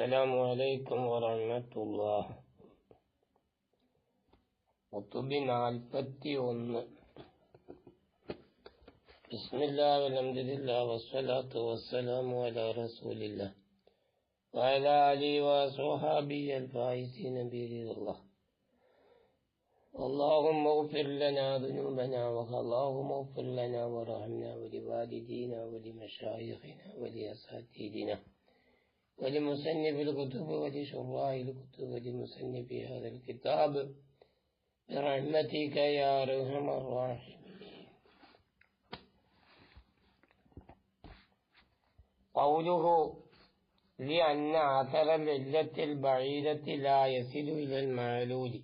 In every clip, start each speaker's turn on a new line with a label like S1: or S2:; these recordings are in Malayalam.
S1: السلام عليكم ورحمة الله ഒത്തുബി നാൽപ്പത്തി ഒന്ന് ബിസ്മില്ലാ അൽഹംദുലില്ലാ വസ്സലാത്തു വസ്സലാമു അലാ റസൂലില്ലാ وعلى آله وصحابه الفائزين برضا الله اللهم اغفر لنا ذنوبنا اللهم اغفر لنا وارحمنا ولوالدينا ولمشايخنا ولأساتذتنا ولمصنف الكتب ولشراح الكتب ولمصنف هذا الكتاب. برحمتك يا أرحم الراحمين. قوله لأن أثر العلة البعيدة لا يصل إلى المعلول.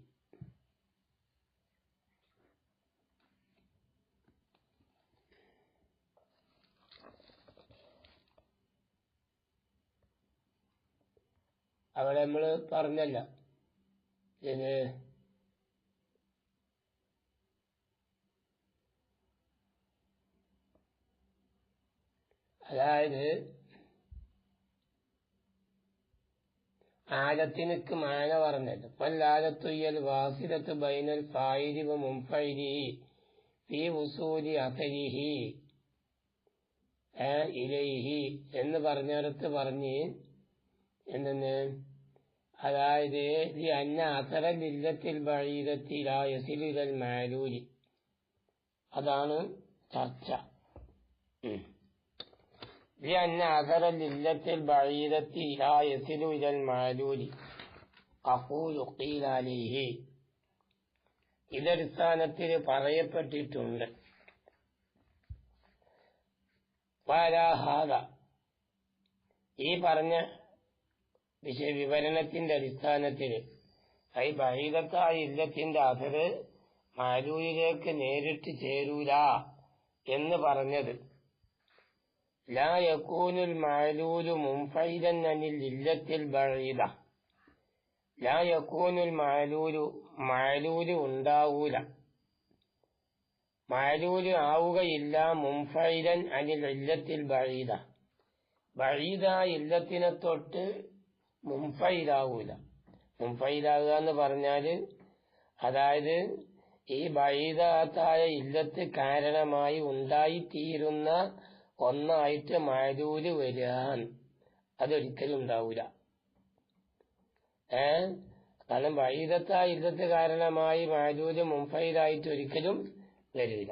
S1: അവിടെ നമ്മൾ പറഞ്ഞല്ല. പിന്നെ അതായത് ആലത്തിനക്ക് മാന പറഞ്ഞല്ലോ. പല്ലാലത്തുയ്യൽ വാസിലത്ത് ബൈനൽ ഫായിരിവ മുംഫൈരി ഫി ഇലൈഹി എന്ന് പറഞ്ഞിടത്ത് പറഞ്ഞ് എന്തെന്ന്? അതായത് ഈ അന്ന അസറൽ ഇല്ലത്തിൽ ബഴീതത്തിലായസിലുൽ മാലൂരി അതാണ് ചർച്ച لأن أثر الإلة البعيدة لا يصل إلى المعلول أقول قيل عليه ഇതടിസ്ഥാനത്തിൽ പറയപ്പെട്ടിട്ടുണ്ട് വാരാഹാദ ഈ പറഞ്ഞ വിഷയ വിവരണത്തിന്റെ അടിസ്ഥാനത്തിൽ ഐ ബഹീദത്തായ ഇല്ലത്തിന്റെ അതിര് മാലൂരിലേക്ക് നേരിട്ട് ചേരൂല എന്ന് പറഞ്ഞത്. ലായക്കൂനുൽ മാലൂരു മുംഫൈലൻ അനിൽ ഇല്ലത്തിൽ ബഹീദ ലായക്കൂനുൽ മാലൂരു മാലൂൽ ഉണ്ടാവൂല. മാലൂൽ ആവുകയില്ല മുംഫൈലൻ അനിൽ ഇല്ലത്തിൽ ബഹീദ ബഹീദ ഇല്ലത്തിനെ തൊട്ട് മുംഫൈലാവൂല മുംഫൈലാകുക എന്ന് പറഞ്ഞാൽ അതായത് ഈ ബൈദാത്തായ ഇല്ലത്ത് കാരണമായി ഉണ്ടായിത്തീരുന്ന ഒന്നായിട്ട് മാലൂര് വരാൻ അതൊരിക്കലും ഉണ്ടാവൂല. ഏ കാരണം വൈദത്ത ഇല്ലത്ത് കാരണമായി മാലൂര് മുംഫയിലായിട്ട് ഒരിക്കലും വരില്ല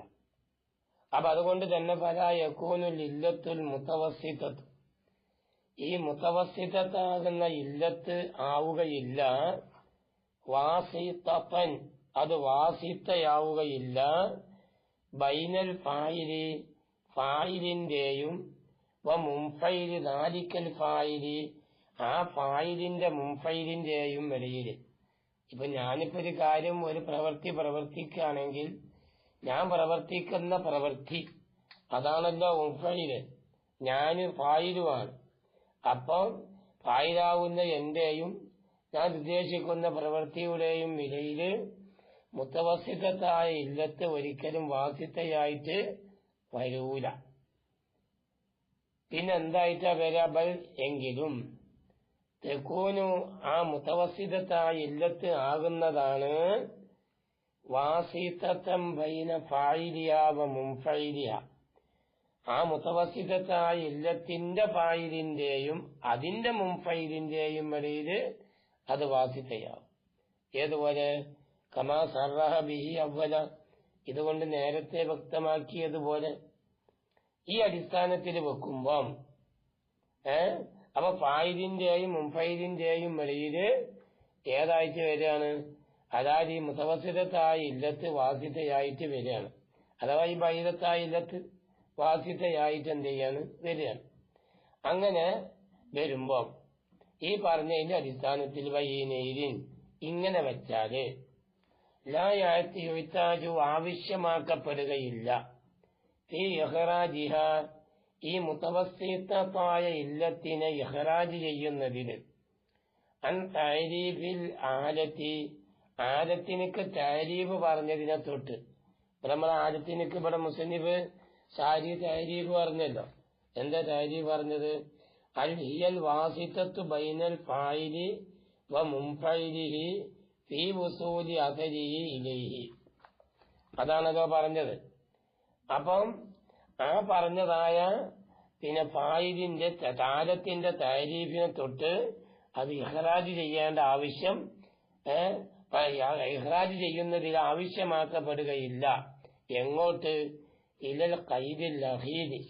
S1: അപ്പൊ അതുകൊണ്ട് തന്നെ പല യക്കൂനുൽ ഇല്ലത്തുൽ മുത്തവസിത്തത്ത് ഈ മുത്തവസ്ഥിതത്താകുന്ന ഇല്ലത്ത് ആവുകയില്ല വാസിത്തപ്പൻ അത് വാസിത്തയാവുകയില്ല ബൈനൽ ഫായിരി ഫായിലിന്റെയും വ മുംഫൈൽ നാലിക്കൽ ഫായിരി ആ ഫായിലിന്റെ മുംഫൈലിന്റെയും ഇടയിൽ ഇപ്പൊ ഞാനിപ്പോ ഒരു കാര്യം ഒരു പ്രവൃത്തി പ്രവർത്തിക്കുകയാണെങ്കിൽ ഞാൻ പ്രവർത്തിക്കുന്ന പ്രവൃത്തി അതാണല്ലോ മുംഫൈൽ. ഞാൻ ഫായിലുമാണ് അപ്പം ഫായിലാവുന്ന എന്റെയും ഞാൻ ഉദ്ദേശിക്കുന്ന പ്രവൃത്തിയുടെയും വിലയിൽ മുത്തവസിതത്തായ ഇല്ലത്ത് ഒരിക്കലും വാസിത്തയായിട്ട് വരൂല. പിന്നെന്തായിട്ടാ വരബൽ? എങ്കിലും തെക്കൂനു ആ മുത്തവസിതത്തായ ഇല്ലത്ത് ആകുന്നതാണ് വാസിത്തം ബൈന ഫായിലിയാവ മുംഫൈലിയ ആ മുത്തവസിതത്തായ ഇല്ലത്തിന്റെ ഫായിലിന്റെയും അതിന്റെ മുംഫൈലിന്റെയും ഇടയിൽ അത് വാസിത്തയാവും ഏതുപോലെ? കമാ സർഹ ബിഹി അവല ഇതുകൊണ്ട് നേരത്തെ വ്യക്തമാക്കിയതുപോലെ. ഈ അടിസ്ഥാനത്തിൽ വെക്കുമ്പം ഏ അപ്പൊ ഫായിലിന്റെയും മുംഫൈദിന്റെയും ഇടയിൽ ഏതായിട്ട് വരികയാണ്? അതായത് ഈ മുത്തവസിതത്തായ ഇല്ലത്ത് വാസിതയായിട്ട് വരികയാണ്. അഥവാ ഈ ബൈരത്തായ ഇല്ലത്ത് വാസിതയായിട്ട് എന്ത് ചെയ്യാണ് വരികയാണ്. അങ്ങനെ വരുമ്പോ ഈ പറഞ്ഞതിന്റെ അടിസ്ഥാനത്തിൽ വൈനീരിൻ ഇങ്ങനെ വെച്ചാൽ ലായത്തിയുത്താജു ആവശ്യമാക്കപ്പെടുകയില്ല. ഈ ഇഹ്റാജിഹ ഈ ഇല്ലത്തിനെ ഇഹ്റാജ് ചെയ്യുന്നതിന് അൻ താരീഫിൽ ആലത്തി ആലത്തിനക്ക് താരീഫ് പറഞ്ഞതിനെ തൊട്ട്. നമ്മൾ ആലത്തിനക്ക് ഇവിടെ മുസന്നിഫ് സാരി താരീഫ് പറഞ്ഞല്ലോ. എന്താ താരീഫ് പറഞ്ഞത്? അൽ ഹിയൽ വാസിത്തത്തു ബൈനൽ ഫായിലി വ മുംഫൈലിഹി ഫീ വസൂലി ഇലൈഹി. അതാണല്ലോ പറഞ്ഞത്. അപ്പം ആ പറഞ്ഞതായ പിന്നെ ഫായിലിന്റെ താരത്തിന്റെ താരീഫിനെ തൊട്ട് അത് ഇഹ്റാജ് ചെയ്യേണ്ട ആവശ്യം ഇഹ്റാജ് ചെയ്യുന്നതിൽ ആവശ്യമാക്കപ്പെടുകയില്ല. എങ്ങോട്ട്? ഇലൽ കൈബിൽ അഹീദി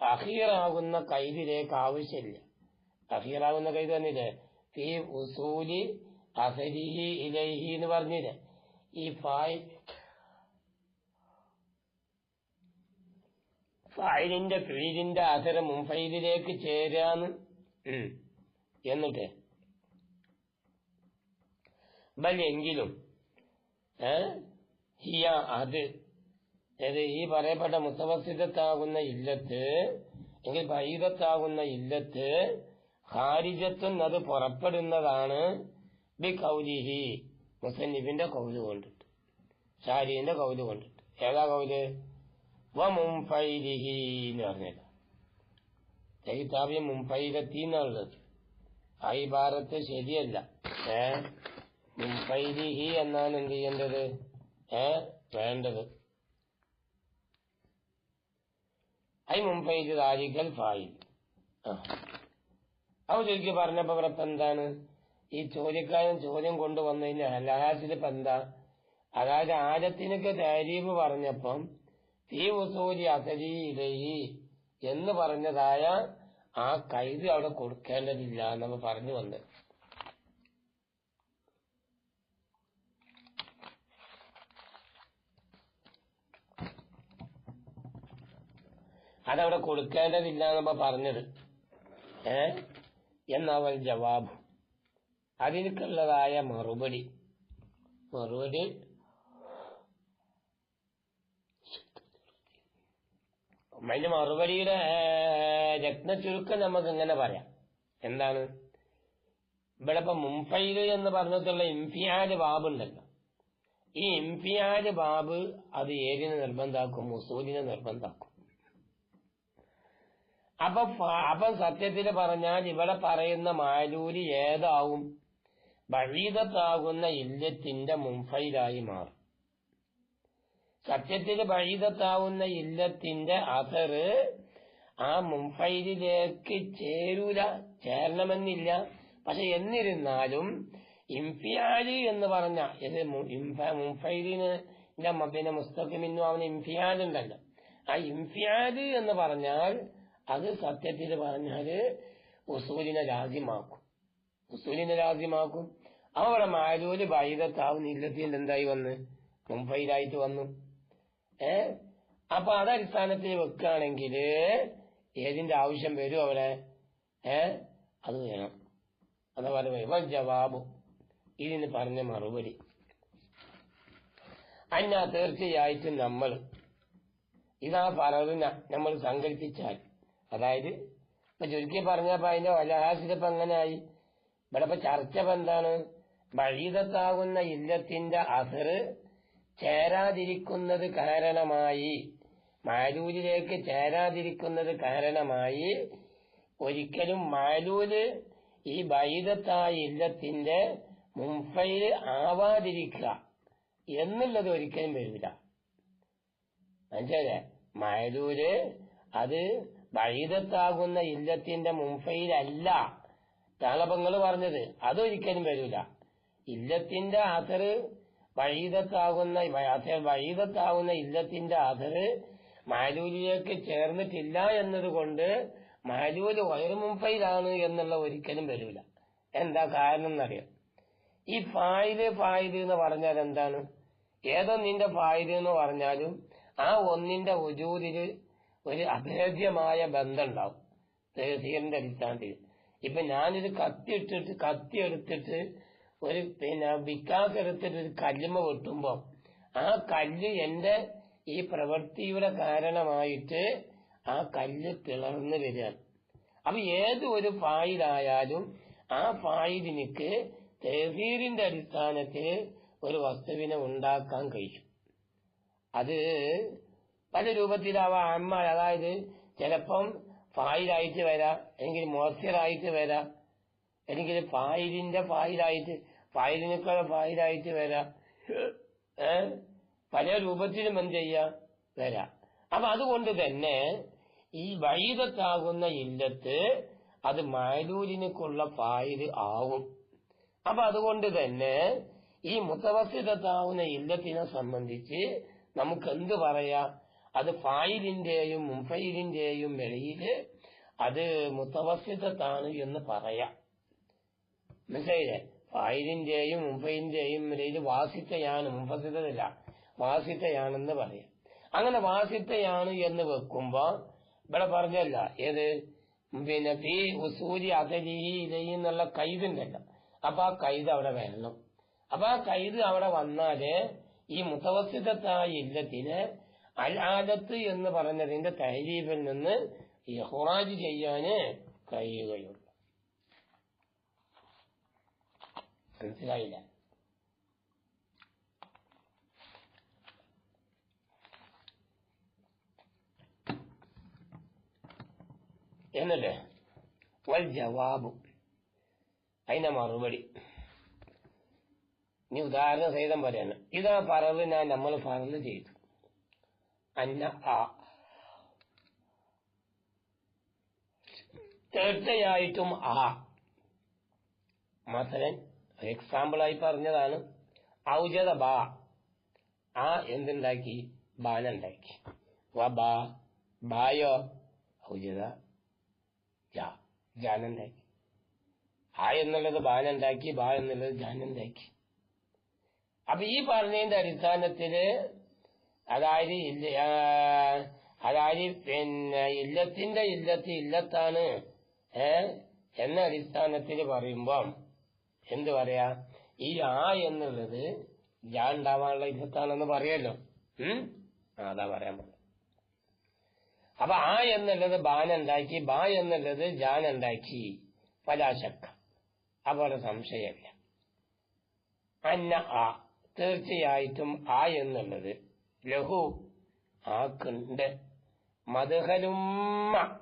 S1: അഹീറാകുന്ന കൈദിലേക്ക് ആവശ്യമില്ല. അഹീറാകുന്ന കൈദ് വന്നില്ലേ ഫീ ഉസൂലി അസരിഹി ഇലൈഹി എന്ന് പറഞ്ഞില്ലേ? ഈ ഫായ് ഫായിലിന്റെ ഫീലിന്റെ അസര മുംഫൈലിലേക്ക് ചേരാന്ന്. എന്നിട്ട്? ബൽ ഹിയ അത് ഏത് ഈ പറയപ്പെട്ട മുത്തവസിദ്ധത്താകുന്ന ഇല്ലത്ത് എങ്കിൽ ബൈദത്താകുന്ന ഇല്ലത്ത് ഹാരിജത്തും അത് പുറപ്പെടുന്നതാണ് ബി കൗലിഹി. മുസന്നിഫിന്റെ കൗൽ കൊണ്ടിട്ട്. ഷാരിന്റെ കൗൽ കൊണ്ടിട്ട്. ഏതാ കൗൽ? മുംഫൈലിഹി എന്ന് പറഞ്ഞത് മുംഫൈലത്തി എന്നുള്ളത് ആ ശരിയല്ല. ഏ? മുംഫൈലിഹി എന്നാണ് എന്ത് ചെയ്യേണ്ടത്? ഏ? വേണ്ടത്. ഐ മുംഫൈൽ താരിഖൽ ഫായിൽ. അവ ചോദിക്കുക പറഞ്ഞപ്പോ ഇപ്പൊ എന്താണ്? ഈ ചോദ്യക്കാരൻ ചോദ്യം കൊണ്ടുവന്നതിന് ലഹാസിൽ ഇപ്പൊ എന്താ? അതായത് ആരത്തിനൊക്കെ താരീഫ് പറഞ്ഞപ്പം തീ ഉസൂലി അസലിയിലയി എന്ന് പറഞ്ഞതായ ആ കൈത് അവിടെ കൊടുക്കേണ്ടതില്ല എന്നവ പറഞ്ഞു വന്നത് അതവിടെ കൊടുക്കേണ്ടതില്ല എന്നപ്പ പറഞ്ഞത്. ഏ? എന്നവൽ ജവാബ്? അതിനുള്ളതായ മറുപടി. മറുപടി? അതിന്റെ മറുപടിയുടെ രത്ന ചുരുക്കം നമുക്ക് ഇങ്ങനെ പറയാം? എന്താണ്? ഇവിടെ ഇപ്പൊ മുംഫൈൽ എന്ന് പറഞ്ഞിട്ടുള്ള ഇംഫിയാൽ ബാബ് ഉണ്ടല്ലോ ഈ ഇംഫിയാൽ ബാബ് അത് ഏതിനെ നിർബന്ധാക്കും? മുസൂലിനെ നിർബന്ധാക്കും. അപ്പൊ അപ്പൊ സത്യത്തിൽ പറഞ്ഞാൽ ഇവിടെ പറയുന്ന മാലൂരി ഏതാവും? ബഴീതത്താകുന്ന ഇല്ലത്തിന്റെ മുംഫയിലായി മാറും. സത്യത്തിൽ ബഴീതത്താവുന്ന ഇല്ലത്തിന്റെ അസറ് ആ മുംഫൈലിലേക്ക് ചേരൂല ചേരണമെന്നില്ല. പക്ഷെ എന്നിരുന്നാലും ഇംഫിയാലി എന്ന് പറഞ്ഞ മുംഫൈലിന് പിന്നെ മുസ്തഖിമിന്നു അവന് ഇംഫിയാലുണ്ടല്ലോ. ആ ഇംഫിയാലി എന്ന് പറഞ്ഞാൽ അത് സത്യത്തിൽ പറഞ്ഞാൽ ഉസൂലിനെ രാജ്യമാക്കും. ഉസൂലിനെ രാജ്യമാക്കും. അവിടെ മാലൂര് ബൈദത്താവുന്ന ഇല്ലത്തിൽ എന്തായി വന്ന്? മുംബൈയിലായിട്ട് വന്നു. ഏ? അപ്പൊ അതടിസ്ഥാനത്തിൽ വെക്കുകയാണെങ്കിൽ ഏതിന്റെ ആവശ്യം വരും അവിടെ? ഏ? അത് വേണം. അതേപോലെ ഇവ ജവാബു. ഇതിന് പറഞ്ഞ മറുപടി. അന്ന തീർച്ചയായിട്ടും നമ്മൾ ഇതാ പറഞ്ഞ നമ്മൾ സങ്കല്പിച്ചാൽ അതായത് ഇപ്പൊ ചുരുക്കി പറഞ്ഞപ്പോ അതിന്റെ വലഹാസിലിപ്പോ എങ്ങനെയായി? ഇവിടെ ഇപ്പൊ ചർച്ച എന്താണ്? ബഴീതത്താകുന്ന ഇല്ലത്തിന്റെ അസറ് ചേരാതിരിക്കുന്നത് കാരണമായി. മാലൂലിലേക്ക് ചേരാതിരിക്കുന്നത് കാരണമായി. ഒരിക്കലും മാലൂൽ ഈ ബൈദത്തായ ഇല്ലത്തിന്റെ മുംഫയിൽ ആവാതിരിക്കുക എന്നുള്ളത് ഒരിക്കലും വരില്ല. മനസ്സിലെ മാലൂര് അത് ബൈദത്താകുന്ന ഇല്ലത്തിന്റെ മുംഫയിലല്ല താളപ്പങ്ങൾ പറഞ്ഞത്. അതൊരിക്കലും വരില്ല ഇല്ലത്തിന്റെ അസറ് വൈദത്താകുന്ന വൈദത്താകുന്ന ഇല്ലത്തിന്റെ അസറ് മാലൂലിലേക്ക് ചേർന്നിട്ടില്ല എന്നതുകൊണ്ട് മാലൂൽ വയറു മുംഫയിലാണ് എന്നുള്ള ഒരിക്കലും വരില്ല എന്താ കാരണം എന്നറിയാം? ഈ ഫായിൽ ഫായിൽ എന്ന് പറഞ്ഞാൽ എന്താണ്? ഏതൊന്നിന്റെ ഫായിൽ എന്ന് പറഞ്ഞാലും ആ ഒന്നിന്റെ വജൂദിൽ ഒരു അഭേദ്യമായ ബന്ധം ഉണ്ടാവും തഹസീറിന്റെ അടിസ്ഥാനത്തിൽ. ഇപ്പൊ ഞാനൊരു കത്തി ഇട്ടിട്ട് കത്തി എടുത്തിട്ട് ഒരു പിന്നെ വിക്കാസ് എടുത്തിട്ട് ഒരു കല്ലുമ വെട്ടുമ്പോ ആ കല്ല് എന്റെ ഈ പ്രവൃത്തിയുടെ കാരണമായിട്ട് ആ കല്ല് പിളർന്നു വരികയാണ്. അപ്പൊ ഏത് ഒരു ഫായിലായാലും ആ ഫായിലിനിക്ക് തഹസീറിന്റെ അടിസ്ഥാനത്തിൽ ഒരു വസ്തുവിനെ ഉണ്ടാക്കാൻ കഴിയും. അത് പല രൂപത്തിലാവാം അമ്മ അതായത് ചിലപ്പം ഫായിലായിട്ട് വരാം അല്ലെങ്കിൽ മോസ്റ്ററായിട്ട് വരാം അല്ലെങ്കിൽ ഫായിലിന്റെ ഫായിലായിട്ട് ഫായിലിനേക്കാൾ ഫായിലായിട്ട് വരാം. പല രൂപത്തിലും എന്ത് ചെയ്യാം? വരാം. അപ്പൊ അതുകൊണ്ട് തന്നെ ഈ വൈദത്താകുന്ന ഇല്ലത്ത് അത് മാലൂരിനൊക്കെയുള്ള ഫായിൽ ആവും. അപ്പൊ അതുകൊണ്ട് തന്നെ ഈ മുത്തവസിതത്താവുന്ന ഇല്ലത്തിനെ സംബന്ധിച്ച് നമുക്ക് എന്ത് പറയാം? അത് ഫായിലിന്റെയും മുംഫൈലിന്റെയും ഇടയിൽ അത് മുത്തവസിതത്താണ് എന്ന് പറയാം. മനസ്സിലായില്ലേ? ഫായിലിന്റെയും മുംഫൈലിന്റെയും ഇടയിൽ വാസിത്തയാണ് മുംഫസിതല്ല വാസിത്തയാണെന്ന് പറയാം. അങ്ങനെ വാസിത്തയാണ് എന്ന് വെക്കുമ്പോ ഇവിടെ പറഞ്ഞല്ല ഏത്? പിന്നെ തീ ഉസൂരി ഇലയി എന്നുള്ള കൈതുണ്ടല്ലോ അപ്പൊ ആ കൈത് അവിടെ വരണം. അപ്പൊ ആ കൈത് അവിടെ വന്നാൽ ഈ മുത്തവസിതത്തായ ഇല്ലത്തിന് അൽ ആദത്ത് എന്ന് പറഞ്ഞതിന്റെ തഹരീബിൽ നിന്ന് ഇഹ്റാജ് ചെയ്യാന് കഴിയുകയുള്ളു. മനസ്സിലായില്ല? എന്നല്ലേ വൽ ജവാബു. അതിന്റെ മറുപടി. ഇനി ഉദാഹരണ സഹിതം പറയാണ്. ഇതാ പറവ് ഞാൻ നമ്മൾ പറഞ്ഞു ചെയ്തു. അന്ന ആ. തീർച്ചയായിട്ടും ആ. മസലൻ എക്സാമ്പിളായി പറഞ്ഞതാണ്. ഔജത ബാ ആ എന്തുണ്ടാക്കി? ബാനുണ്ടാക്കി. വ ബായോ ഔജത ജാനുണ്ടാക്കി. ആ എന്നുള്ളത് ബാനുണ്ടാക്കി ബാ എന്നുള്ളത് ജാനുണ്ടാക്കി. അപ്പൊ ഈ പറഞ്ഞതിന്റെ അടിസ്ഥാനത്തിൽ അതായത് ഇല്ല അതായത് പിന്നെ ഇല്ലത്തിന്റെ ഇല്ലത്ത് ഇല്ലത്താണ് ഏ? എന്ന അടിസ്ഥാനത്തിൽ പറയുമ്പം എന്ത് പറയാ? ഈ ആ എന്നുള്ളത് ഞാൻ ഉണ്ടാവാനുള്ള ഇല്ലത്താണെന്ന് പറയല്ലോ. അതാ പറയാൻ പറഞ്ഞു അപ്പൊ ആ എന്നുള്ളത് ബാനുണ്ടാക്കി ബാ എന്നുള്ളത് ജാൻ ഉണ്ടാക്കി. പലാശക്ക അതുപോലെ സംശയമില്ല. അന്ന ആ തീർച്ചയായിട്ടും ആ എന്നുള്ളത് ലഹു ആക്കുണ്ട്. മധുഹലുമ്മ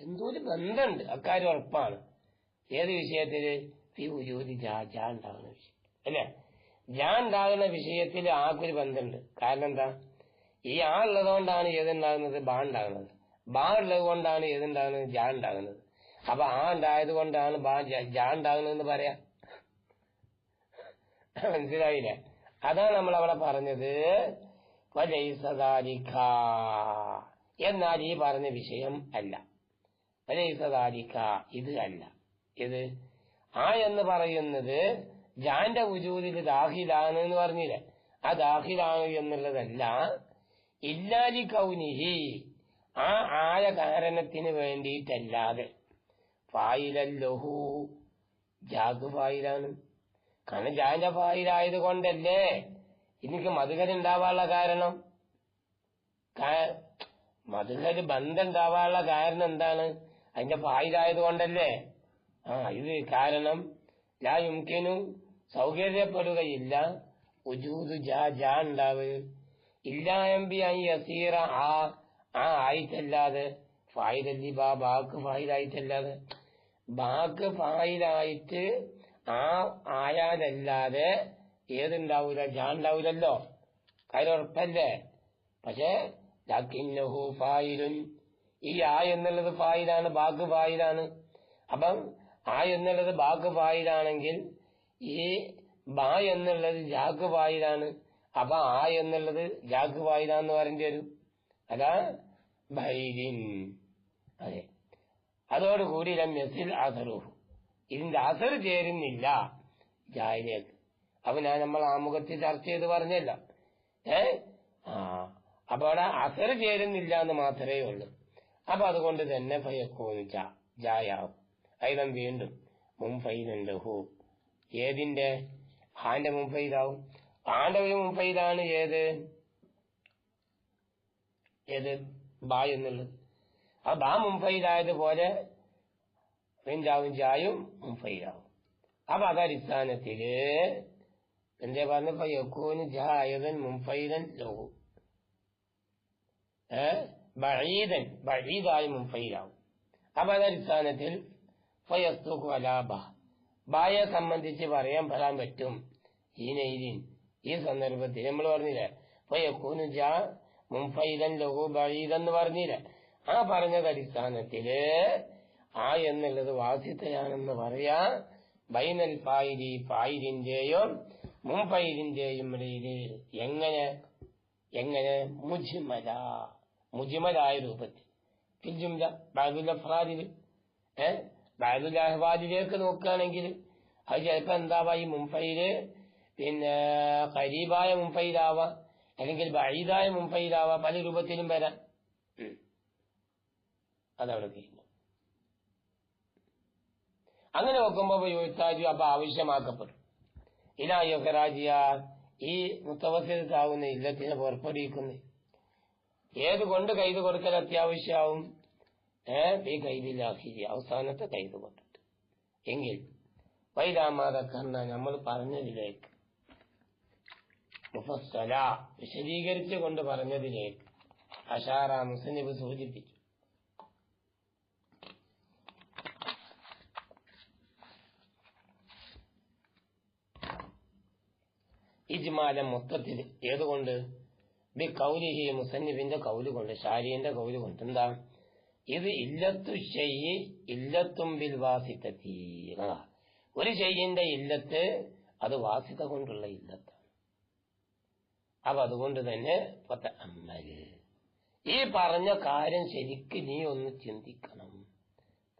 S1: എന്തോ ഒരു ബന്ധമുണ്ട് അക്കാര്യം ഉറപ്പാണ്. ഏത് വിഷയത്തിൽ? ഈ ഉജൂതി ഉണ്ടാകുന്ന വിഷയം. അല്ലേ? ജാ ഉണ്ടാകുന്ന വിഷയത്തിൽ ആക്കൊരു ബന്ധമുണ്ട്. കാരണം എന്താ? ഈ ആ ഉള്ളതുകൊണ്ടാണ് ഏതുണ്ടാകുന്നത് ബാ ഉണ്ടാകുന്നത്. ബാ ഉള്ളത് കൊണ്ടാണ് ഏതുണ്ടാകുന്നത് ജാ ഉണ്ടാകുന്നത്. അപ്പൊ ആ ഉണ്ടായത് കൊണ്ടാണ് ബാ ജാ ഉണ്ടാകുന്നതെന്ന് പറയാം. മനസ്സിലായില്ലേ? അതാണ് നമ്മൾ അവിടെ പറഞ്ഞത്. വലൈസദാലിക എന്നാൽ ഈ പറഞ്ഞ വിഷയം അല്ല. വലൈസദാലിക ഇത് അല്ല. ഇത് ആ എന്ന് പറയുന്നത് ജാന്റെ ഉജൂതിൽ ദാഹിലാണ് എന്ന് പറഞ്ഞില്ലേ? ആ ദാഹിലാണ് എന്നുള്ളതല്ല ഇല്ലാലി കൗനിഹി ആ ആയ കാരണത്തിന് വേണ്ടിയിട്ടല്ലാതെ. ഫായിലല്ലോഹു ജാഗ് ഫായിലാണ്. കാരണം ജാന്റെ ഫായിലായത് കൊണ്ടല്ലേ എനിക്ക് മധുകരി ഉണ്ടാവാനുള്ള കാരണം? മധുകരി ബന്ധം ഉണ്ടാവാനുള്ള കാരണം എന്താണ്? അതിന്റെ ഫായിലായത് കൊണ്ടല്ലേ ആ ഇത് കാരണം ലാ യുംകിനു സൗകര്യപ്പെടുകയില്ല. ഉജൂദ് ജാ ജാ ബി യസീറ ആ ആ ആയിട്ടല്ലാതെ ഫായിലല്ലി ബാക്ക് ഫായിലായിട്ടല്ലാതെ. ബാക്ക് ഫായിലായിട്ട് ആ ആയാലല്ലാതെ ഏതുണ്ടാവൂല ജാൻ ഉണ്ടാവൂലല്ലോ കാര്യം ഉറപ്പല്ലേ പക്ഷേ ഈ ആ എന്നുള്ളത് ഫായിലാണ് ബാഗ് ഫായിലാണ്. അപ്പം ആ എന്നുള്ളത് ബാഗ് ഫായിലാണെങ്കിൽ ഈ ബാ എന്നുള്ളത് ജാഗ് ഫായിലാണ്. അപ്പൊ ആ എന്നുള്ളത് ജാഗ് ഫായിലാന്ന് പറയേണ്ടി വരും. അതാ ബൈരിൻ അതെ. അതോടുകൂടി രമ്യത്തിൽ അസറു ഇതിന്റെ അസർ ചേരുന്നില്ല. ജായിലേക്ക് ഞാൻ നമ്മൾ ആമുഖത്തിൽ ചർച്ച ചെയ്ത് പറഞ്ഞല്ല. ഏ? ആ. അപ്പൊ അവിടെ അസർ ചേരുന്നില്ല എന്ന് മാത്രമേ ഉള്ളൂ. അപ്പൊ അതുകൊണ്ട് തന്നെ ഫയക്കോന്ന് വീണ്ടും മുംഫൈലുണ്ട് ഹൂ ഏതിന്റെ ഹാന്റെ മുംഫൈലാവും ആന്റെ ഒരു മുംഫൈലാണ് ഏത്? ഏത്? ബാ എന്നുള്ളത്. ആ ബാ മുംഫൈദായതുപോലെ റിഞ്ചാവും ജായും മുംഫൈലാവും അപ്പൊ അതടിസ്ഥാനത്തിൽ എന്തേ പറഞ്ഞപ്പോ യക്കൂന് ജായതൻ മുംഫൈദൻ ലഹു. ഏ? ബഴീതായി മുംഫൈലാവും അപ്പൊ അതടിസ്ഥാനത്തിൽ ബായെ സംബന്ധിച്ച് പറയാൻ പറയാൻ പറ്റും ഈ നെയ്തിൻ ഈ സന്ദർഭത്തിൽ നമ്മൾ പറഞ്ഞില്ലേ ഫയക്കൂനു ജാ മുംഫൈലൻ ലഘു എന്ന് പറഞ്ഞില്ലേ. ആ പറഞ്ഞത് അടിസ്ഥാനത്തിൽ ആ എന്നുള്ളത് വാസിത്തയാണെന്ന് പറയാ ബൈനൽ പായിരി ഫായിലിന്റെയും മുംഫൈലിന്റെയും ഇടയിൽ എങ്ങനെ എങ്ങനെ മുജിമല മുജിമലായ രൂപത്തിൽ. ഫിൽജുംല ബാദുൽ അഫ്രാദിൽ ഏ ബാദുൽ അഹ്വാദിലേക്ക് നോക്കുകയാണെങ്കിൽ അത് ചിലപ്പോ എന്താവാ ഈ മുംബൈയിൽ പിന്നെ കരീബായ മുംബൈയിലാവാ അല്ലെങ്കിൽ ബൈദായ മുംബൈയിലാവാ പല രൂപത്തിലും വരാം. അതവിടെ കഴിഞ്ഞു അങ്ങനെ നോക്കുമ്പോ യുവത്താജു അപ്പൊ ആവശ്യമാക്കപ്പെടും. ഇലായോ ഖറാജിയ ഈ മുത്തവസിതാവുന്ന ഇല്ലത്തിനെ പുറപ്പെടുവിക്കുന്നു. ഏത് കൊണ്ട് കൈത് കൊടുക്കൽ അത്യാവശ്യമാവും ഏഹ് ഈ കൈതിലാക്കി അവസാനത്തെ കൈത് കൊണ്ടിട്ട്. എങ്കിൽ വൈരാമാതക്കന്ന നമ്മൾ പറഞ്ഞതിലേക്ക് വിശദീകരിച്ചു കൊണ്ട് പറഞ്ഞതിലേക്ക് അഷാറ മുസന്നിബ് സൂചിപ്പിച്ചു. ഇജ്മാലം മൊത്തത്തിൽ ഏതുകൊണ്ട്? ബി കൗലിഹി മുസന്നിഫിന്റെ കൗൽ കൊണ്ട് ഷാരിയന്റെ കൗൽ കൊണ്ട്. എന്താ? ഇത് ഇല്ലത്തു ഷെയ്യ് ഇല്ലത്തും ബിൽ വാസിത്തത്തി ഒരു ഷെയ്യിന്റെ ഇല്ലത്ത് അത് വാസിത കൊണ്ടുള്ള ഇല്ലത്താണ്. അപ്പൊ അതുകൊണ്ട് തന്നെ അമ്മര് ഈ പറഞ്ഞ കാര്യം ശരിക്ക് നീ ഒന്ന് ചിന്തിക്കണം.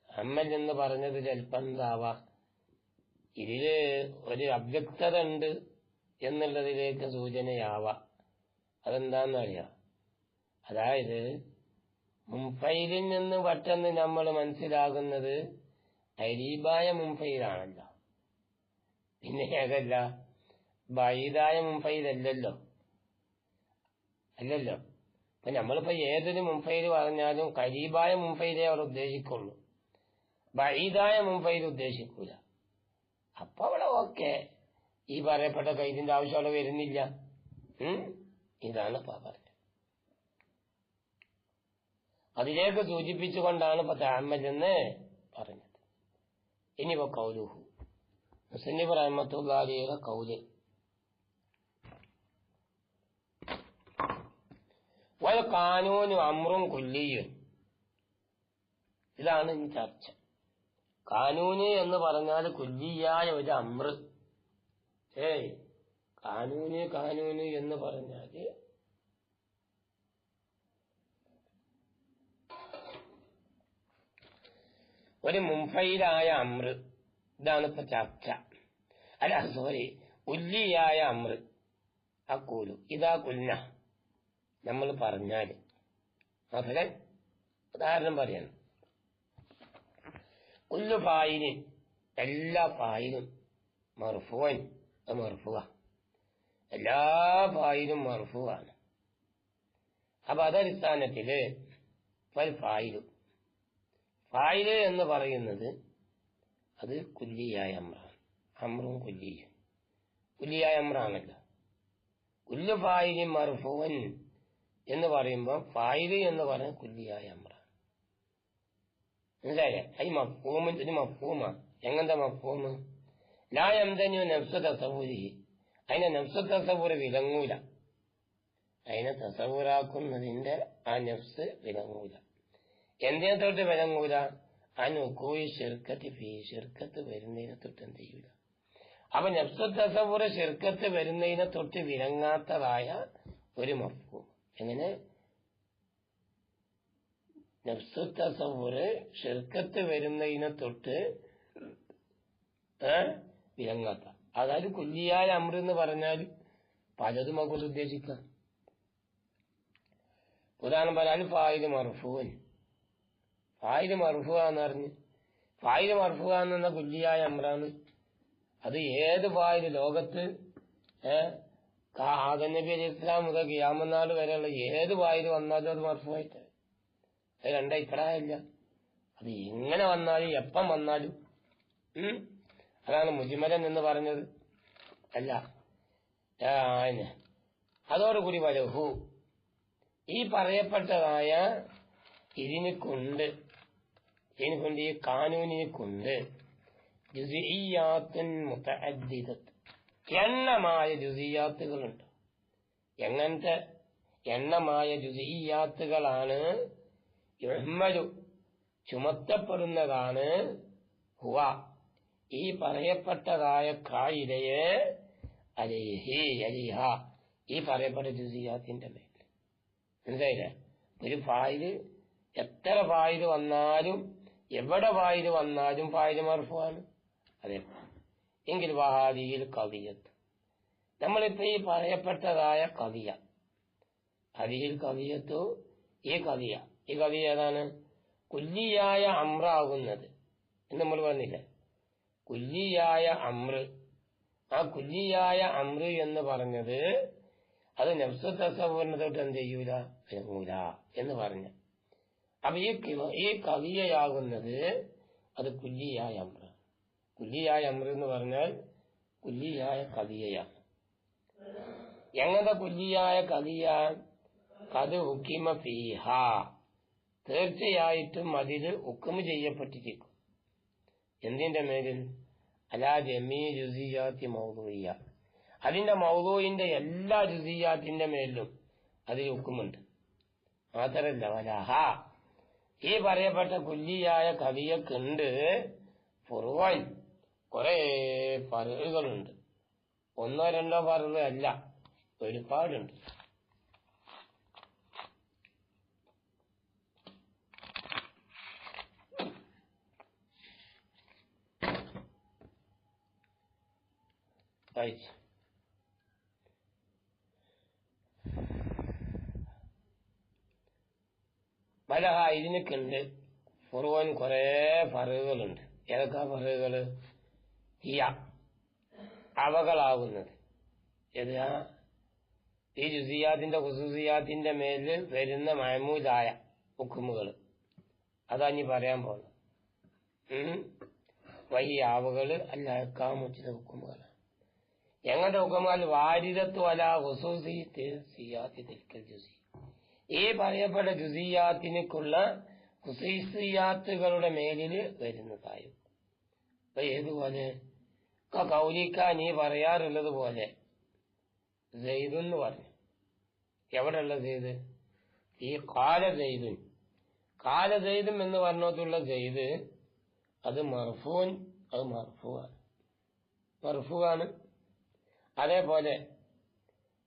S1: അമ്മൽ എന്ന് പറഞ്ഞത് ചിലപ്പം എന്താവാ ഇതിൽ ഒരു അവ്യക്തത ഉണ്ട് എന്നുള്ളതിലേക്ക് സൂചനയാവാം. അതെന്താന്നറിയാം? അതായത് മുംഫൈലിൽ നിന്ന് പെട്ടെന്ന് നമ്മൾ മനസ്സിലാകുന്നത് അരീബായ മുംഫൈലാണല്ലോ. പിന്നെ ഏതല്ല ബൈദായ മുംഫൈലല്ലല്ലോ. അല്ലല്ലോ? അപ്പൊ നമ്മളിപ്പോ ഏതൊരു മുംഫൈൽ പറഞ്ഞാലും കരീബായ മുംഫൈലേ അവർ ഉദ്ദേശിക്കുള്ളൂ. ബൈദായ മുംഫൈൽ ഉദ്ദേശിക്കൂല. അപ്പൊ അവിടെ ഓക്കെ. ഈ പറയപ്പെട്ട കൈതിന്റെ ആവശ്യം അവിടെ വരുന്നില്ല? ഇതാണ് പറഞ്ഞത് അതിലേക്ക് സൂചിപ്പിച്ചുകൊണ്ടാണ് എന്ന് പറഞ്ഞത് ഇനിയിപ്പോ കൗലുഹു. മുസന്നിഫ് റഹ്മത്തുള്ളാഹിയുടെ കൗൽ. വൽ കാനൂനും അമ്രും കുല്ലിയും. ഇതാണ് ഇനി ചർച്ച. കാനൂന് എന്ന് പറഞ്ഞാൽ കുല്ലിയായ ഒരു അമ്ര ഏയ് കാനൂന് കാനൂന് എന്ന് പറഞ്ഞാൽ ഒരു മുംബൈയിലായ അമ്ര ഇതാണ് ഇപ്പൊ ചർച്ച. അല്ല സോറി ഉല്ലിയായ അമ്ര അക്കൂലു ഇതാ കുന്ന നമ്മൾ പറഞ്ഞാൽ. മധുരൻ ഉദാഹരണം പറയണം. കുല്ലു പായിന് എല്ലാ പായിനും അത് മർഫുവ. എല്ലാ ഫായിലും മർഫുവാണ്. അപ്പൊ അതടിസ്ഥാനത്തിൽ ഫായിലു. ഫായിലു എന്ന് പറയുന്നത് അത് കുല്ലിയായ അമ്രാണ്. അമ്രും കുല്ലിയും. കുല്ലിയായ അമ്രാണല്ലോ. കുല്ലു ഫായിലി മർഫുവൻ എന്ന് പറയുമ്പോൾ ഫായിൽ എന്ന് പറയുന്നത് കുല്ലിയായ അമ്രാണ്. മനസ്സിലായില്ലേ? അത് മഫൂമ് ഒരു മഫൂമാ എങ്ങനത്തെ മഫൂമ് ലാ നഫ്സ അതിനെ നഫ്സ തസവൂർ വിലങ്ങൂല അതിനെ തസവൂറാക്കുന്നതിന്റെ ആ നഫ്സ് വിലങ്ങൂല എന്തിനെ തൊട്ട് വിലങ്ങൂല അനുക്കൂയി ഷിർക്കത്ത് ഫീ വരുന്നതിനെ തൊട്ട് എന്ത് ചെയ്യൂല? അപ്പൊ നഫ്സ തസവൂർ ഷിർക്കത്ത് വരുന്നതിനെ തൊട്ട് വിലങ്ങാത്തതായ ഒരു മഫൂം എങ്ങനെ? നഫ്സു തസവൂർ ഷിർക്കത്ത് വരുന്നതിനെ തൊട്ട് ഏ? വിലങ്ങാത്ത. അതായത് കുല്ലിയായ അമ്ര എന്ന് പറഞ്ഞാൽ പലതും അങ്ങോട്ട് ഉദ്ദേശിക്കാം. ഉദാഹരണം പറയാൻ ഫായിൽ മർഫൂൻ. ഫായിൽ മർഫുക എന്ന് പറഞ്ഞ്. ഫായിൽ മർഫുക എന്ന കുല്ലിയായ അമ്രാണ്. അത് ഏത് ഫായിൽ ലോകത്ത് ഏഹ് അലി ഇസ്ലാം മുതൽ കിയാമനാട് വരെയുള്ള ഏത് വായിൽ വന്നാലും അത് മർഫുമായിട്ട് അത് രണ്ടഭിപ്രായമില്ല അത് എങ്ങനെ വന്നാലും എപ്പം വന്നാലും അതാണ് മുജിമലൻ എന്ന് പറഞ്ഞത്. അല്ല. അതോടുകൂടി വലഹു. ഈ പറയപ്പെട്ടതായ ഇതിന് കൊണ്ട് ഇതിന് കൊണ്ട് ഈ കാനൂനിന് കൊണ്ട് എണ്ണമായ ജുസിയാത്തുകളുണ്ട്. എങ്ങനത്തെ എണ്ണമായ ജുസിയാത്തുകളാണ്? ചുമത്തപ്പെടുന്നതാണ്. ഹുവ. ഈ പറയപ്പെട്ടതായ കായിരയെ അലിഹി അലിഹ. ഈ പറയപ്പെട്ട ജുസിയാത്തിന്റെ മേൽ മനസ്സിലായില്ലേ? ഒരു ഫായിൽ എത്ര ഫായിൽ വന്നാലും എവിടെ ഫായിൽ വന്നാലും ഫായിൽ മർഫുവാണ്. അതെ. എങ്കിൽ വഹാദിയിൽ കവിയത്ത്. നമ്മളിപ്പോ ഈ പറയപ്പെട്ടതായ കവിയ. അതിൽ കവിയത്തു ഈ കവിയ. ഈ കവിയ ഏതാണ്? കുല്ലിയായ അമ്രാകുന്നത് എന്ന് നമ്മൾ പറഞ്ഞില്ലേ? കുല്ലിയായ അമ്ര. ആ കുഞ്ഞിയായ അമ്ര എന്ന് പറഞ്ഞത് അത് നഫ്സ തസവറിനെ തൊട്ട് എന്ത് ചെയ്യൂല? ഇറങ്ങൂല എന്ന് പറഞ്ഞ. അപ്പൊ ഈ ഈ കവിയയാകുന്നത് അത് കുല്ലിയായ അമ്ര. കുല്ലിയായ അമ്ര എന്ന് പറഞ്ഞാൽ കുല്ലിയായ കവിയയാണ് എങ്ങനത്തെ കുല്ലിയായ കവിയ കത് ഹുക്കിമ ഫീഹ. തീർച്ചയായിട്ടും അതിൽ ഹുക്കുമ് ചെയ്യപ്പെട്ടിരിക്കും. എന്തിന്റെ മേലിൽ? അലാ ജമീ ജുസിയാത്തി മൗദൂയ അതിന്റെ മൗദൂയിന്റെ എല്ലാ ജുസിയാത്തിന്റെ മേലിലും അതിൽ ഹുക്കുമുണ്ട് മാത്രല്ല വലാഹ. ഈ പറയപ്പെട്ട കുല്ലിയായ കവിയക്കുണ്ട് ഫുർവൻ. കുറെ പറവുകളുണ്ട്. ഒന്നോ രണ്ടോ പറവ് അല്ല ഒരുപാടുണ്ട്. അയച്ചു ബലഹ ഇതിനൊക്കെയുണ്ട്. ഫുറുവൻ കുറെ ഫറുകളുണ്ട് ഏതൊക്കെ ഫറുകൾ ഹിയ അവകളാവുന്നത്. ഏതാ? ഈ ജുസിയാത്തിന്റെ ഖുസൂസിയാത്തിന്റെ മേലിൽ വരുന്ന മഹമൂദായ ഹുക്കുമുകൾ അതാ ഇനി പറയാൻ പോകുന്നത് വൈ വഹി ആവുകൾ അല്ല കാമുച്ചിത ഹുക്കുമുകളാണ് ഞങ്ങളുടെ ഹുക്കമാൽ വാരിദത്വ അല ഹുസൂസി സിയാത്തി തിൽക്കൽ ജുസി. ഈ പറയപ്പെട്ട ജുസിയാത്തിനുള്ള ഹുസൈസിയാത്തുകളുടെ മേലിൽ വരുന്നതായും അപ്പൊ ഏതുപോലെ ക കൗലിക്ക നീ പറയാറുള്ളത് പോലെ. സെയ്തെന്ന് പറഞ്ഞു. എവിടെയുള്ള സെയ്ത് ഈ കാല സെയ്തുൻ കാല സെയ്തും എന്ന് പറഞ്ഞതുള്ള സെയ്ത് അത് മർഫൂൻ അത് മർഫുവാണ്. മർഫുവാണ്. അതേപോലെ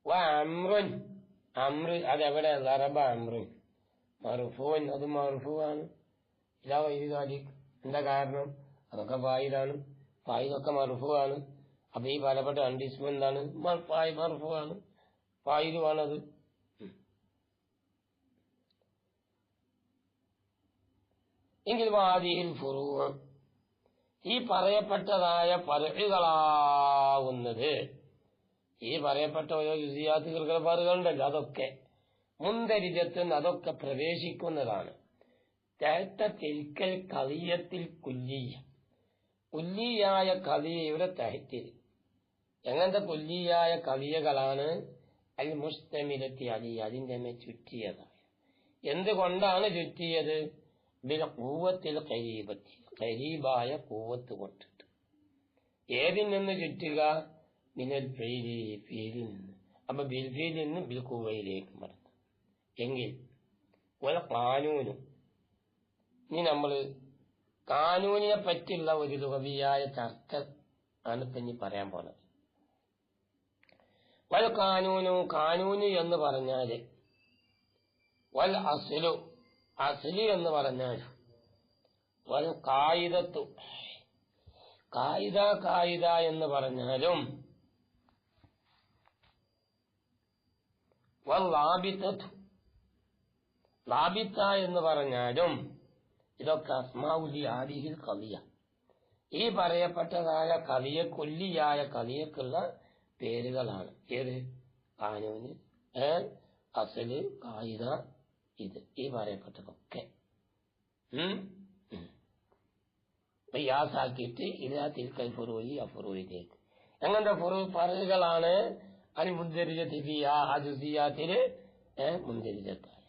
S1: വ അമ്രുൻ അമ്രു അതെവിടെ? ലറബ അമ്രുൻ. മർഫൂൻ അത് മറുഫുവാണ് ഇതാ വൈദ്യുതാലി എന്താ കാരണം? അതൊക്കെ വായിലാണ് ഫായിലൊക്കെ മറുഫുവാണ് അപ്പൊ ഈ പലപ്പെട്ട അണ്ടിസ്മ എന്താണ്? മറുഫുവാണ് ഫായിലുമാണത് എങ്കിൽ വാദിയിൽ ഫുറൂ ഈ പറയപ്പെട്ടതായ പരകളാവുന്നത് ഈ പറയപ്പെട്ട ഓരോ യുസിയാത്തുകൾക്ക് പറയുന്നുണ്ടല്ലോ അതൊക്കെ. മുന്തരിജത്തുനിന്ന് അതൊക്കെ പ്രവേശിക്കുന്നതാണ്. തേത്ത തിൽക്കൽ കവിയത്തിൽ കുല്ലിയ. കുല്ലിയായ കവിയയുടെ തഹത്തിൽ എങ്ങനത്തെ കുല്ലിയായ കവിയകളാണ്? അൽ മുസ്തമിലെത്തി അലി അതിന്റെ മേ ചുറ്റിയതായ എന്തുകൊണ്ടാണ് ചുറ്റിയത്? ബിൽ കൂവത്തിൽ കരീബത്തി കരീബായ കൂവത്ത് കൊണ്ടിട്ട് ഏതിൽ നിന്ന് ചുറ്റുക? മിനൽ ഫെയിലി ഫെയിലിൽ നിന്ന് അപ്പൊ ബിൽ ഫീലിൽ നിന്ന് ബിൽ കൂവയിലേക്ക് മടങ്ങും എങ്കിൽ ഒരു കാനൂനും ഇനി നമ്മൾ കാനൂനിനെ പറ്റിയുള്ള ഒരു ലുഹവിയായ ചർച്ച ആണ് ഇപ്പൊ ഇനി പറയാൻ പോണത്. വൽ കാനൂനു കാനൂന് എന്ന് പറഞ്ഞാൽ വൽ അസുലു അസുലു എന്ന് പറഞ്ഞാൽ വൽ കായിതത്തു കായിത കായിത എന്ന് പറഞ്ഞാലും വൽ ലാബിത്തത്തു ലാബിത്ത എന്ന് പറഞ്ഞാലും ഇതൊക്കെ അസ്മാവുലി ആദിഹിൽ കവിയ ഈ പറയപ്പെട്ടതായ കവിയെ കൊല്ലിയായ കവിയക്കുള്ള പേരുകളാണ്. ഏത്? കാനൂന് അസൽ കായിക ഇത്. ഈ പറയപ്പെട്ടതൊക്കെ. യാസാക്കിയിട്ട് ഇതാ തിൽക്കൽ ഫുറൂയി അഫുറൂയിലേക്ക്. അങ്ങനത്തെ ഫുറു പറയുകളാണ് അനുമുദ്ധരിച്ച തിഫിയ ആ ജുസിയാത്തിൽ ഏ മുന്തിരിജത്തായ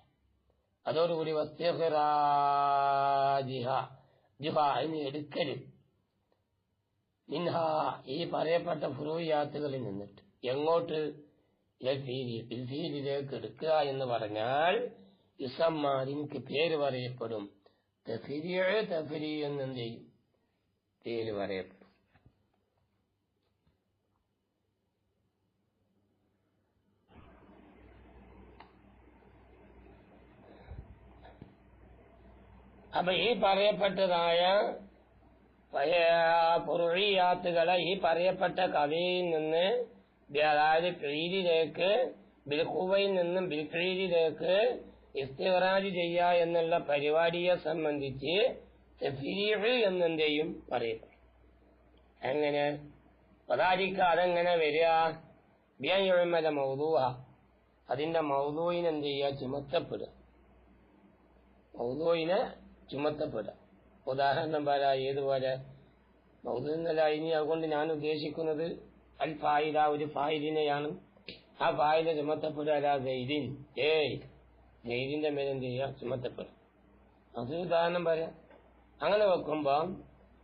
S1: അതോടുകൂടി വസ്തിഹ ജുഹ അതിന് എടുക്കലും. ഈ പറയപ്പെട്ട ഫുറൂയാത്തുകളിൽ നിന്നിട്ട്. എങ്ങോട്ട്? ഫീലിലേക്ക് എടുക്കുക എന്ന് പറഞ്ഞാൽ ഇസമ്മാരിക്ക് പേര് പറയപ്പെടും. തഫിരിയെ തഫിരി എന്നെന്ത് ചെയ്യും? പേര് പറയപ്പെടും. അപ്പൊ ഈ പറയപ്പെട്ടതായ പുറിയാത്തുകളെ ഈ പറയപ്പെട്ട കവിയിൽ നിന്ന് അതായത് പ്രീതിയിലേക്ക് ബിൽഖുവയിൽ നിന്നും ബിൽഖീരിലേക്ക് ഇസ്തിറാജ് ചെയ്യുക എന്നുള്ള പരിപാടിയെ സംബന്ധിച്ച് എന്നെന്തെയും പറയും. എങ്ങനെ? പതാരിക്ക അതെങ്ങനെ വരിക? ബിയമ്മല മൗതുവ അതിന്റെ മൗതുവിനെന്ത് ചെയ്യുക ചുമത്തപ്പെടുക. മൗദൂയിനെ ചുമത്തപ്പെടുക. ഉദാഹരണം പറയാ ഏതുപോലെ? മൗദൂന്നല്ല ഇനി അതുകൊണ്ട് ഞാൻ ഉദ്ദേശിക്കുന്നത് അൽ ഫായിദ ഒരു ഫായിദിനെയാണ് ആ ഫായിദ ചുമത്തപ്പെടുക ഗൈദിൻ ഏയ് ചെയ്യുക ചുമത്തപ്പെടും അത് ഉദാഹരണം പറയാം അങ്ങനെ വെക്കുമ്പോ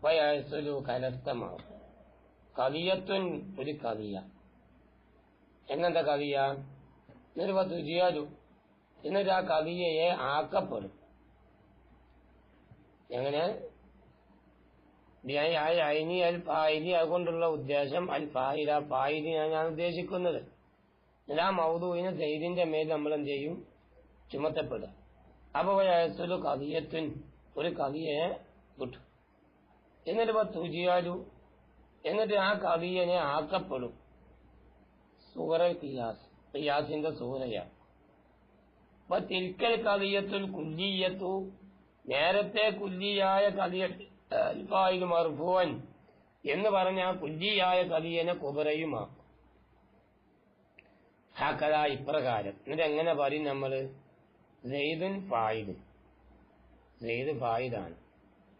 S1: വയസ്സൊരു കലർത്തമാവും കവിയത്വൻ ഒരു കവിയ. എങ്ങനത്തെ കവിയ? നിർവത്തു ജിയാലു എന്നിട്ട് ആ കവിയയെ ആക്കപ്പെടും. എങ്ങനെ? അയിനി അൽ ഫായിനി അതുകൊണ്ടുള്ള ഉദ്ദേശം അൽ ഫായിദ ഫായിദി ഞാൻ ഉദ്ദേശിക്കുന്നത്. എല്ലാ മൗദൂവിന് സെയ്ദിന്റെ മേൽ നമ്മൾ എന്ത് ചെയ്യും? ചുമത്തപ്പെടുക. അപ്പൊ ഒരു കവിയത്തുൻ ഒരു കവിയെ കിട്ടും. എന്നിട്ട് ഇപ്പൊ തുജിയാലു എന്നിട്ട് ആ കവിയനെ ആക്കപ്പെടും. സൂറ കിയാസ് കിയാസിന്റെ സൂറയാണ് അപ്പൊ തിൽക്കൽ കവിയത്തുൽ കുല്ലിയത്തു നേരത്തെ കുല്ലിയായ കവിയിൽ മർഫുവൻ എന്ന് പറഞ്ഞ ആ കുല്ലിയായ കുബരയുമാക്കും കുബറയുമാക്കും. കഥ ഇപ്രകാരം. എന്നിട്ട് എങ്ങനെ പറയും നമ്മൾ? സെയ്ദുൻ ഫായിദ് സെയ്ദ് ഫായിദാണ്.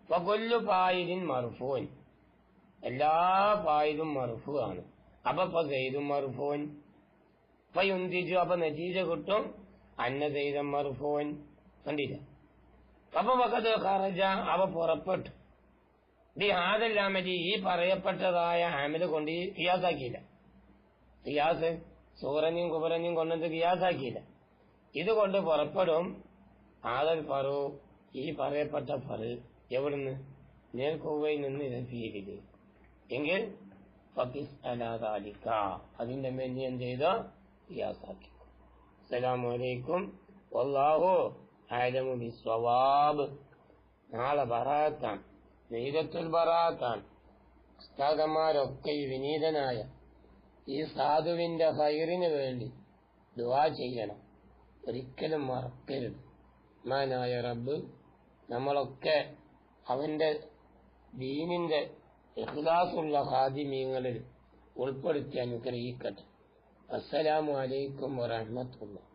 S1: അപ്പൊ കൊല്ലു ഫായിദിൻ മർഫുവൻ എല്ലാ ഫായിദും മർഫു ആണ് അപ്പൊ ഇപ്പൊ സെയ്ദും മർഫുവൻ ഇപ്പൊ യുന്തിച്ചു അപ്പൊ നജീജ കിട്ടും. അന്ന സെയ്ദം മറുഫോൻ കണ്ടില്ല? ഖറജ അവ പുറപ്പെട്ടു. ഈ ഹാദല്ലാമതി ഈ പറയപ്പെട്ടതായ ഹാമിൽ കൊണ്ട് കിയാസാക്കിയില്ല കിയാസ് സൂറനെയും കുബറനെയും കൊണ്ടത് കിയാസാക്കിയില്ല ഇതുകൊണ്ട് പുറപ്പെടും. ആദൽ പറു ഈ പറയപ്പെട്ട പറ എവിടുന്ന്? നേർക്കുവയിൽ നിന്ന് ഫീലിൽ എങ്കിൽ അതിന്റെ മേൽ എന്ത് ചെയ്തോ? കിയാസാക്കി അസ്സലാമലൈക്കും വല്ലാഹു ആലമു ബിസ്വവാബ് നാളെ ബറാത്താണ്. നെയ്തത്തുൽ ബറാത്താണ്. ഉസ്താദന്മാരൊക്കെ വിനീതനായ ഈ സാധുവിന്റെ ഹൈറിന് വേണ്ടി ദുവാ ചെയ്യണം. ഒരിക്കലും മറക്കരുത്. മാനായ റബ്ബ് നമ്മളൊക്കെ അവന്റെ ദീനിന്റെ ഇഖ്ലാസുള്ള ഹാദിമീങ്ങളിൽ ഉൾപ്പെടുത്തി അനുഗ്രഹിക്കട്ടെ. അസ്സലാമു അലൈക്കും വറഹ്മത്തുള്ളാഹി